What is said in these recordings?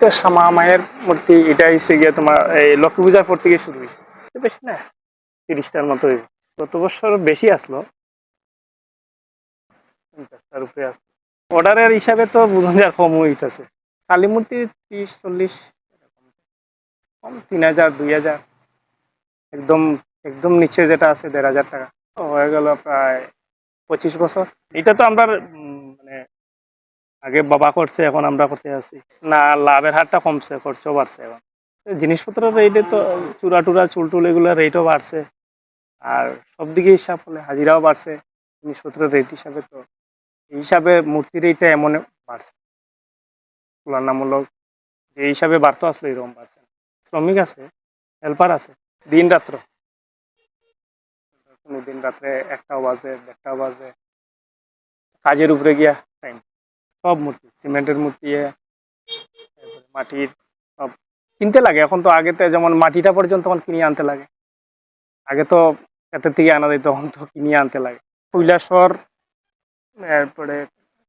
বলতে শ্যামা মায়ের মূর্তি, এটা হচ্ছে গিয়ে তোমার এই লক্ষ্মী পূজার পর থেকে শুরু হয়েছে বেশি না, তিরিশটার মতো গত বছর বেশি আসলো। পঞ্চাশটার উপরে আসলো। অর্ডারের হিসাবে তো বুঝুন যার কম হইতেছে। কালী মূর্তি ত্রিশ, চল্লিশ, কম তিন হাজার, দুই হাজার। একদম একদম নিচে যেটা আছে দেড় হাজার টাকা। হয়ে গেল প্রায় পঁচিশ বছর। এটা তো আমরা আগে বাবা করছে, এখন আমরা করতে আছি না, লাভের হারটা কমছে, খরচও বাড়ছে এখন। জিনিসপত্রের রেটে তো চূড়া টুরা, চুল টুল এগুলোর রেটও বাড়ছে। আর সব দিকে হিসাব হলে হাজিরাও বাড়ছে। জিনিসপত্রের রেট হিসাবে তো, এই হিসাবে মূর্তির রেটটা এমন বাড়ছে। তুলনামূলক যে হিসাবে বাড়তো আসলে এরকম বাড়ছে শ্রমিক আছে হেল্পার আছে, দিন রাত্র। দিন রাত্রে একটাও বাজে, দেড়টাও বাজে। কাজের উপরে গিয়া টাইম সব মূর্তি, সিমেন্টের মূর্তি মাটির সব কিনতে লাগে। এখন তো আগেতে যেমন মাটিটা পর্যন্ত তখন কিনে আনতে লাগে। আগে তো এতের থেকে আনা যেত তখন তো কিনে আনতে লাগে। কৈলাসর এরপরে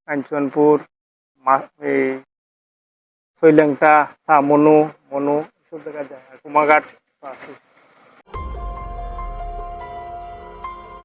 কাঞ্চনপুর এই শৈলেংটা মনু মনু, এসব দেখা যায়। কুমাঘাট আছে